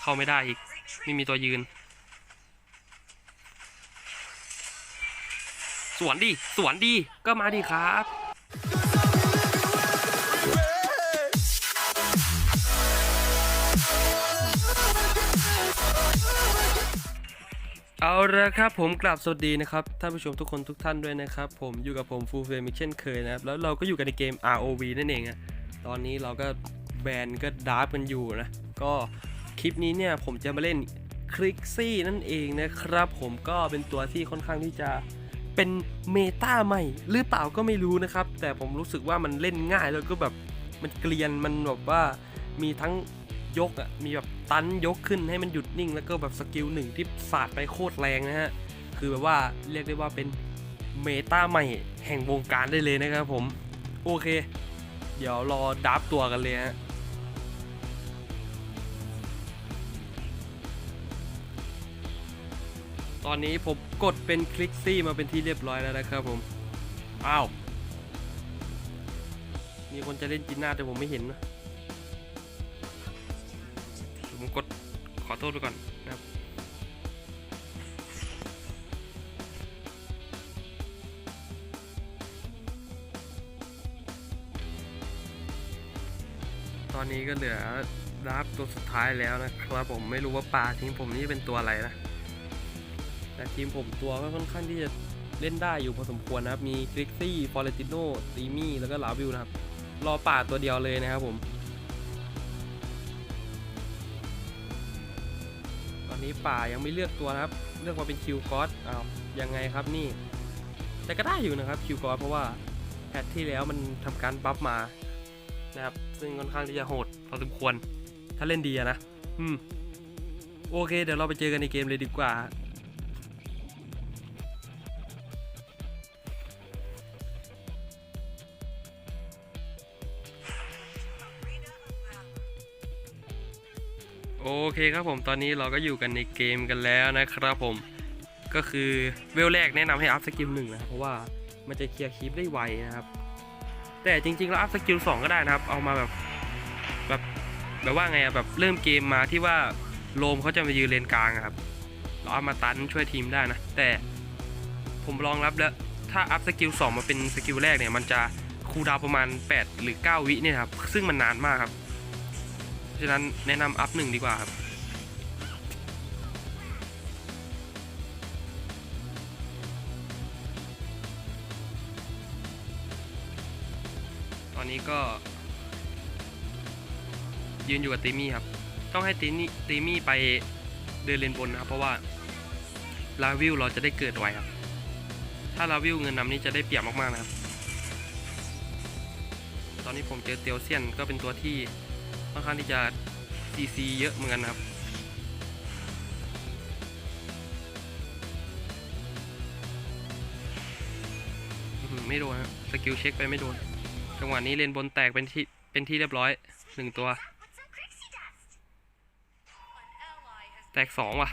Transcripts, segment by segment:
เข้าไม่ได้อีก ไม่มีตัวยืน สวนดิสวนดิก็มาดิครับเอาละครับผมกลับสวัสดีนะครับท่านผู้ชมทุกคนทุกท่านด้วยนะครับ ผมอยู่กับผมฟูเฟรมิเช่นเคยนะครับ แล้วเราก็อยู่กันในเกม ROV นั่นเองอะตอนนี้เราก็แบนก็ดาร์ฟกันอยู่นะ ก็ คลิปนี้เนี่ยผมจะมาเล่นคลิกซี่นั่นเองนะครับ ผมก็เป็นตัวที่ค่อนข้างที่จะเป็นเมตาใหม่ หรือเปล่าก็ไม่รู้นะครับ แต่ผมรู้สึกว่ามันเล่นง่ายแล้วก็แบบมันเกลียนมันแบบว่ามีทั้งยกอะมีแบบตันยกขึ้นให้มันหยุดนิ่ง แล้วก็แบบสกิลหนึ่งที่สาดไปโคตรแรงนะฮะคือแบบว่าเรียกได้ว่าเป็นเมตาใหม่แห่งวงการได้เลยนะครับผม โอเค เดี๋ยวรอดับตัวกันเลยฮะ ตอนนี้ผมกดเป็นคลิกซี่มาเป็นที่เรียบร้อยแล้วนะครับผม อ้าว มีคนจะเล่นจินหน้าแต่ผมไม่เห็นนะ ผมกดขอโทษไปก่อนนะครับตอนนี้ก็เหลือดาร์ฟตัวสุดท้ายแล้วนะครับผมไม่รู้ว่าปลาทีมผมนี่เป็นตัวอะไรนะ แต่ทีมผมตัวก็ค่อนข้างที่จะเล่นได้อยู่พอสมควรนะครับ มีคริกซี่ ฟอเรติโนตีมี่แล้วก็ลาวิวนะครับ รอป่าตัวเดียวเลยนะครับผม ตอนนี้ป่ายังไม่เลือกตัวนะครับ เลือกมาเป็นคิวกอสอ้าวยังไงครับนี่ แต่ก็ได้อยู่นะครับคิวกอสเพราะว่าแพทที่แล้วมันทำการบัฟมานะครับ ซึ่งค่อนข้างที่จะโหดพอสมควร ถ้าเล่นดีนะ อืม โอเค เดี๋ยวเราไปเจอกันในเกมเลยดีกว่า เคครับผมตอนนี้เราก็อยู่กันในเกมกันแล้วนะครับผมก็คือเวลแรกแนะนำให้อัพสกิลหนึ่งนะเพราะว่ามันจะเคลียร์คลิปได้ไวนะครับ แต่จริงๆแล้วอัพสกิลสองก็ได้นะครับ เอามาแบบแบบแบบว่าไงอะแบบเริ่มเกมมาที่ว่าโลมเขาจะมายืนเลนกลางครับ เราเอามาตันช่วยทีมได้นะ แต่ผมลองรับแล้วถ้าอัพสกิลสองมาเป็นสกิลแรกเนี่ยมันจะคูลดาวประมาณ 8 หรือ 9 วิเนี่ยครับซึ่งมันนานมากครับ ฉะนั้นแนะนำอัพหนึ่งดีกว่าครับตอนนี้ก็ ยืนอยู่กับตีมี่ครับ ต้องให้ตีนี่ตีมี่ไปเดินเลนบนนะครับ เพราะว่าลาวิวเราจะได้เกิดไวครับ ถ้าลาวิวเงินนำนี่จะได้เปรียบมากๆนะครับ ตอนนี้ผมเจอเตียวเซียนก็เป็นตัวที่ ค่อนข้างที่จะ CC เยอะเหมือนกันนะครับไม่โดนครับสกิลเช็คไปไม่โดน จังหวะนี้เลนบนแตกเป็นที่เป็นที่เรียบร้อยหนึ่งตัว แตกสองว่ะ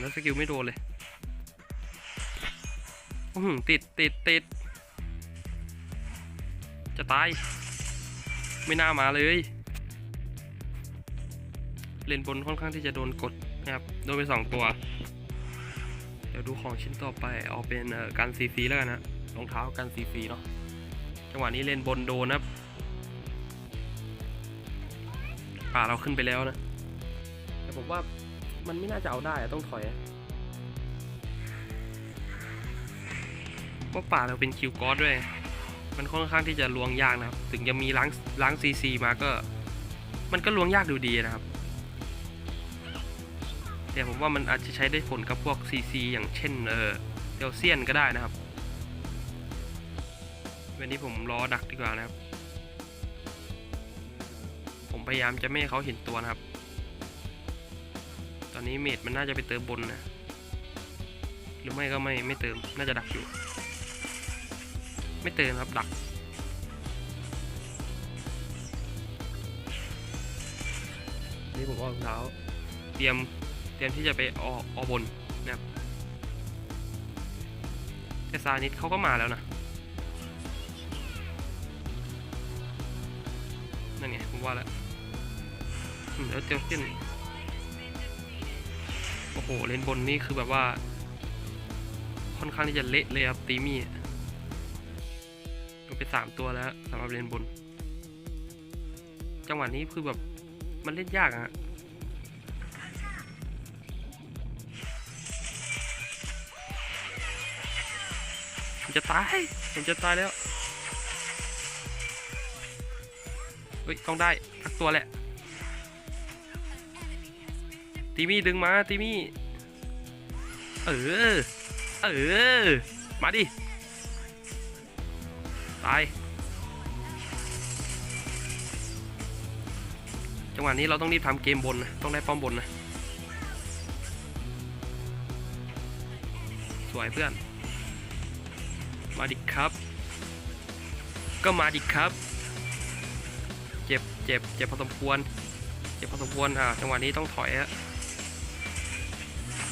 แล้วสกิลไม่โดนเลยอือหือติดติดติดจะตาย ไม่น่ามาเลย เลนบนค่อนข้างที่จะโดนกดนะครับ โดนไปสองตัว เดี๋ยวดูของชิ้นต่อไป เอาเป็นการซีซีแล้วกันนะรองเท้ากันซีซีเนาะ จังหวะนี้เลนบนโดนนะครับป่าเราขึ้นไปแล้วนะ แต่ผมว่ามันไม่น่าจะเอาได้ต้องถอยอะเพราะป่าเราเป็นคิวกอสด้วย มันค่อนข้างที่จะลวงยากนะครับ ถึงจะมีล้างล้างซีซีมาก็ มันก็ลวงยากดูดีนะครับ แต่ผมว่ามันอาจจะใช้ได้ผลกับพวกซีซีอย่างเช่นเออเดลเซียนก็ได้นะครับ วันนี้ผมรอดักดีกว่านะครับ ผมพยายามจะไม่ให้เขาเห็นตัวนะครับ ตอนนี้เมดมันน่าจะไปเติมบนนะ หรือไม่ก็ไม่ไม่เติมน่าจะดักอยู่ ไม่เติมครับดัก นี่ผมออกเท้าเตรียมเตรียมที่จะไปออกออกบนนะครับแต่ซานิดเขาก็มาแล้วนะนั่นไงผมว่าแล้วอืมแล้วเจอเส้นโอ้โหเลนบนนี่คือแบบว่า ค่อนข้างที่จะเละเลยครับตีมี่ ไปสามตัวแล้วสำหรับเลนบน จังหวะนี้คือแบบมันเล่นยากอะฮะผมจะตายผมจะตายแล้วเฮ้ยต้องได้ทักตัวแหละตีมี่ดึงมาตีมี่เออ เออ มาดิ ตาย จังหวะนี้เราต้องรีบทำเกมบนนะ ต้องได้ป้อมบนนะ สวยเพื่อน มาดิครับ ก็มาดิครับ เจ็บเจ็บเจ็บพอสมควร เจ็บพอสมควร อ่า จังหวะนี้ต้องถอยฮะ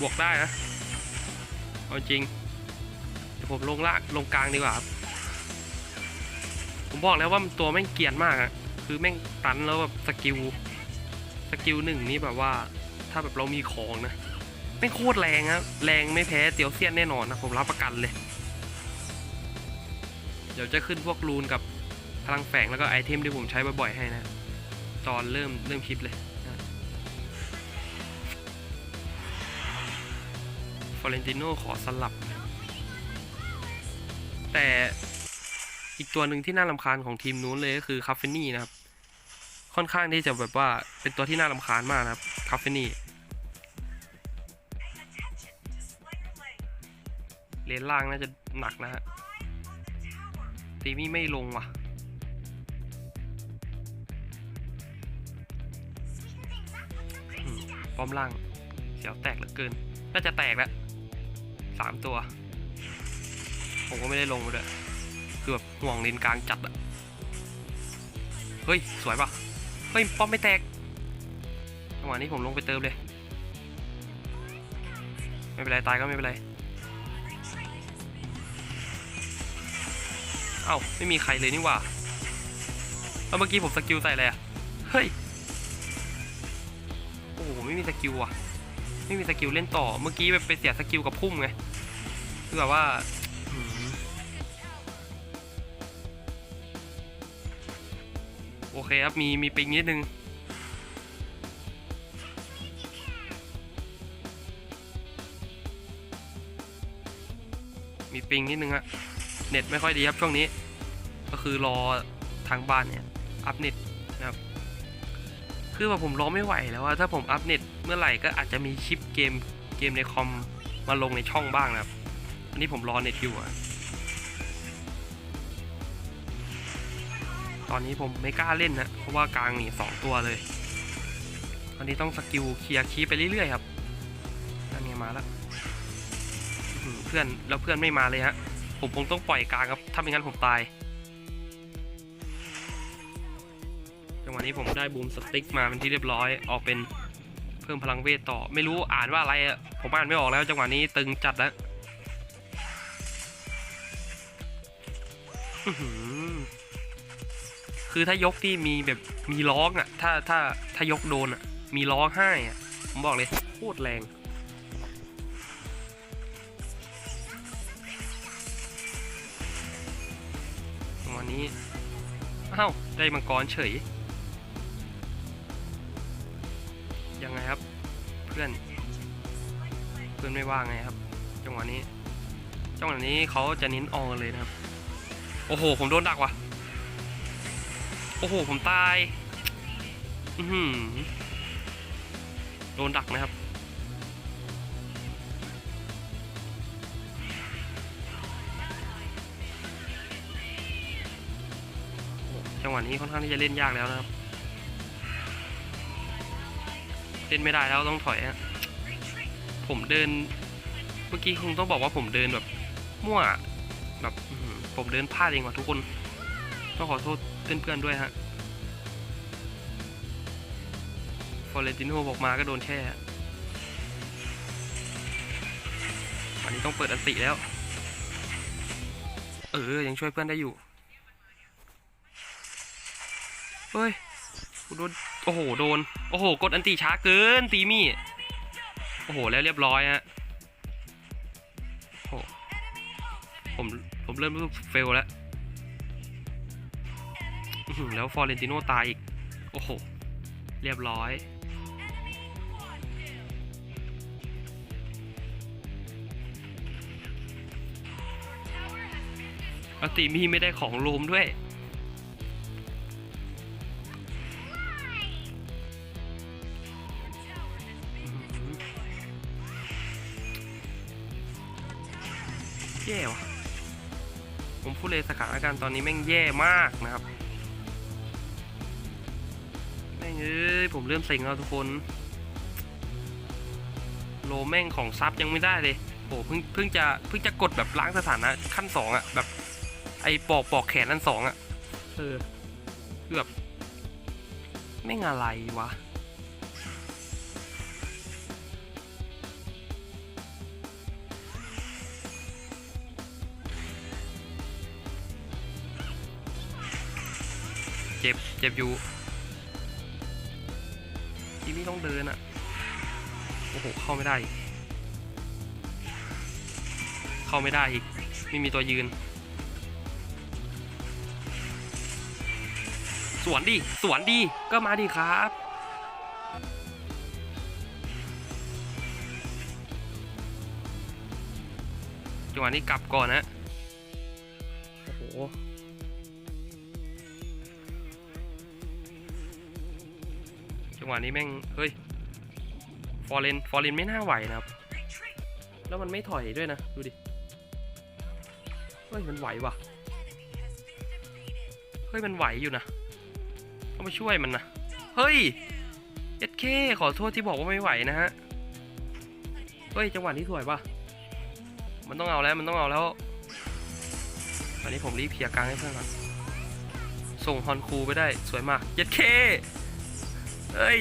บวกได้นะเอาจริงเดี๋ยวผมลงล่างลงกลางดีกว่าครับ ผมบอกแล้วว่ามันตัวแม่งเกียนมากอะคือแม่งตันแล้วแบบสกิลสกิลหนึ่งนี่แบบว่า ถ้าแบบเรามีของนะแม่งโคตรแรงครับแรงไม่แพ้เตียวเซียนแน่นอนนะผมรับประกันเลย เดี๋ยวจะขึ้นพวกรูนกับพลังแฝงแล้วก็ไอเทมที่ผมใช้บ่อยๆให้นะ ตอนเริ่มเริ่มคลิปเลยฟอเรนติโนขอสลับ แต่ อีกตัวหนึ่งที่น่ารำคาญของทีมนู้นเลยก็คือคาเฟนี่นะครับ ค่อนข้างที่จะแบบว่าเป็นตัวที่น่ารำคาญมากนะครับคาเฟนี่เลนล่างน่าจะหนักนะฮะตีมี่ไม่ลงว่ะป้อมล่าง เสียวแตกเหลือเกิน น่าจะแตกแล้วสามตัว ผมก็ไม่ได้ลงมาด้วย คือแบบห่วงเลนกลางจัดอะเฮ้ย สวยปะเฮ้ย ป้อมไม่แตกจังหวะนี้ผมลงไปเติมเลย ไม่เป็นไร ตายก็ไม่เป็นไร เอ้า ไม่มีใครเลยนี่หว่า แล้วเมื่อกี้ผมสกิลใส่อะไรอะเฮ้ย โอ้โห ไม่มีสกิลว่ะ ไม่มีสกิลเล่นต่อ เมื่อกี้ไปเสียสกิลกับพุ่มไง คือแบบว่า โอเคครับ มีมีปิงนิดนึงมีปิงนิดนึงฮะเน็ตไม่ค่อยดีครับช่วงนี้ ก็คือรอทางบ้านเนี่ย อัพเน็ตนะครับ คือว่าผมรอไม่ไหวแล้วว่าถ้าผมอัพเน็ตเมื่อไหร่ก็อาจจะมีคลิปเกมเกมในคอมมาลงในช่องบ้างนะครับ อันนี้ผมรอเน็ตอยู่อะ อนนี้ผมไม่กล้าเล่นนะเพราะว่ากลางนี่สองตัวเลยตอนนี้ต้องสกิลเคลียร์คีไปเรื่อยๆครับนั่นไงมาแล้วเพื่อนแล้วเพื่อนไม่มาเลยฮะผมคงต้องปล่อยกลางครับถ้าไม่งั้นผมตายจังหวะนี้ผมได้บูมสติ๊กมาเป็นที่เรียบร้อยออกเป็นเพิ่มพลังเวทต่อ ไม่รู้อ่านว่าอะไรผมอ่านไม่ออกแล้วจังหวะนี้ตึงจัดแล้ว คือถ้ายกที่มีแบบมีร้องอะถ้าถ้าถ้ายกโดนอะมีร้องไห้อะผมบอกเลยโคตรแรงจังหวะนี้อ้าวได้มังกรเฉย ยังไงครับ เพื่อน เพื่อนไม่ว่างไงครับ จังหวะนี้ จังหวะนี้เขาจะเน้นออเลยนะครับ โอ้โห ผมโดนดักว่ะ อ้โห ผมตาย อืโดนดักนะครับ จังหวะนี้ค่อนข้างที่จะเล่นยากแล้วนะครับ เล่นไม่ได้แล้วต้องถอยฮะผมเดิน เมื่อกี้คงต้องบอกว่าผมเดินแบบ มั่ว แบบผมเดินพลาดเองว่ะทุกคน ต้องขอโทษ เพื่อนๆด้วยฮะฟอเรนติโนบอกมาก็โดนแช่วันนี้ต้องเปิดอันติแล้ว เออ ยังช่วยเพื่อนได้อยู่ เฮ้ยโดน โอ้โห โดน โอ้โห กดอันตีช้าเกิน ตีมี่ โอ้โห แล้วเรียบร้อยฮะโอ้ผม ผมเริ่มรู้สึกเฟลแล้ว แล้วฟอร์เรนติโนตายอีก โอ้โห เรียบร้อยแล้วตีมี่ไม่ได้ของโลมด้วยแย่วะผมพูดเลยสถานการณ์ตอนนี้แม่งแย่มากนะครับ อ้ย ผมเริ่มเซ็งแล้วทุกคน โลแม่งของซับยังไม่ได้เลยโอ้เพิ่งเพิ่งจะเพิ่งจะกดแบบล้างสถานะขั้นสองอะแบบ ไอ้ปอกปอกแขนอันสองอะเออคือแบบแม่งอะไรวะเจ็บ เจ็บอยู่ นี้ต้องเดินอะโอ้โห เข้าไม่ได้ เข้าไม่ได้อีก ไม่มีตัวยืน สวนดิ สวนดิ ก็มาดิครับ จังหวะนี้กลับก่อนนะ โอ้โห จังหวะนี้แม่ง เฮ้ย ฟอร์เรน ฟอร์เรนไม่น่าไหวนะครับ แล้วมันไม่ถอยด้วยนะ ดูดิ เฮ้ย มันไหวว่ะ เฮ้ย มันไหวอยู่นะ ต้องไปช่วยมันนะ เฮ้ยเอสเคขอโทษที่บอกว่าไม่ไหวนะฮะ เฮ้ย จังหวะนี้สวยป่ะ มันต้องเอาแล้ว มันต้องเอาแล้วตอนนี้ผมรีบเคลียร์กลางให้เพื่อนก่อนส่งฮอนคูไปได้สวยมากเย็ดเค เฮ้ย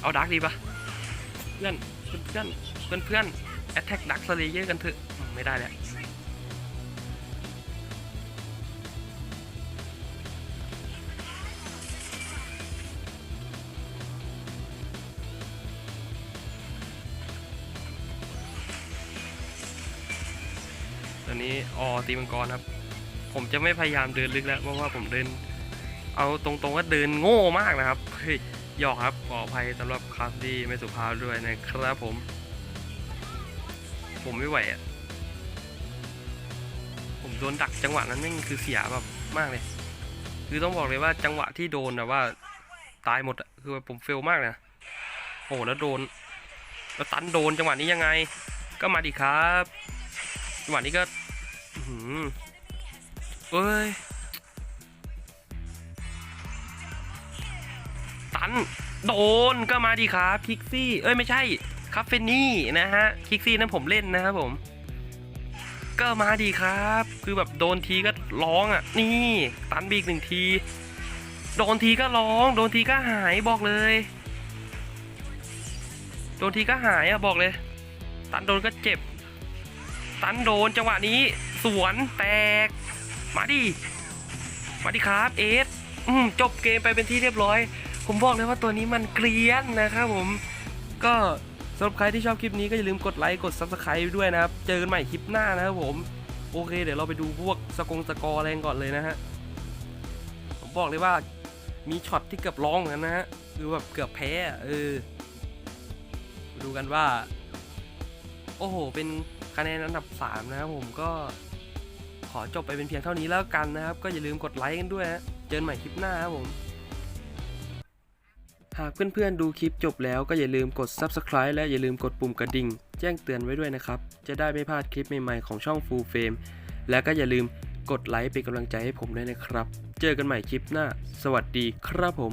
เอาดาร์กดีปะเพื่อน เพื่อน เพื่อนเพื่อนแอตแทกดักสเลเยอร์กันเถอะ ไม่ได้แล้ว ออตีมังกรครับ ผมจะไม่พยายามเดินลึกแล้วเพราะว่าผมเดิน เอาตรงๆก็เดินโง่มากนะครับเฮ้ยหยอกครับขออภัยสำหรับคำที่ไม่สุภาพด้วยนะครับผม ผมไม่ไหวอะผมโดนดักจังหวะนั้นแม่คือเสียแบบมากเลย คือต้องบอกเลยว่าจังหวะที่โดนแบบว่าตายหมดอะคือผมเฟลมากเลยนะโอ้แล้วโดนแล้วตันโดนจังหวะนี้ยังไง ก็มาดิครับจังหวะนี้ก็ เอ้ย ตัน โดนก็มาดีครับ คิกซี่ เอ้ย ไม่ใช่ครับเฟนนี่นะฮะ คิกซี่นั้นผมเล่นนะครับผม ก็มาดีครับ คือแบบโดนทีก็ร้องอะ นี่ ตันบีกหนึ่งที โดนทีก็ร้อง โดนทีก็หายบอกเลย โดนทีก็หายอะบอกเลย ตันโดนก็เจ็บ ตันโดนจังหวะนี้ สวนแตก มาดิ มาดิครับเอสจบเกมไปเป็นที่เรียบร้อย ผมบอกเลยว่าตัวนี้มันเกรียนนะครับผม ก็สำหรับใครที่ชอบคลิปนี้ก็อย่าลืมกดไลค์ กด Subscribe ด้วยนะครับ เจอกันใหม่คลิปหน้านะครับผม โอเค เดี๋ยวเราไปดูพวกสกงสกอร์อะไรกันก่อนเลยนะฮะ ผมบอกเลยว่ามีช็อตที่เกือบร้องเหมือนกันนะฮะ คือแบบเกือบแพ้เออ ดูกันว่า โอ้โห เป็นคะแนนอันดับ 3 นะครับผมก็ ขอจบไปเป็นเพียงเท่านี้แล้วกันนะครับ ก็อย่าลืมกดไลค์กันด้วยฮะเจอกันใหม่คลิปหน้าครับผมหากเพื่อนๆดูคลิปจบแล้วก็อย่าลืมกด Subscribe และอย่าลืมกดปุ่มกระดิ่ง แจ้งเตือนไว้ด้วยนะครับ จะได้ไม่พลาดคลิปใหม่ๆของช่อง Full Frame และก็อย่าลืมกดไลค์เป็นกำลังใจให้ผมด้วยนะครับ เจอกันใหม่คลิปหน้า สวัสดีครับผม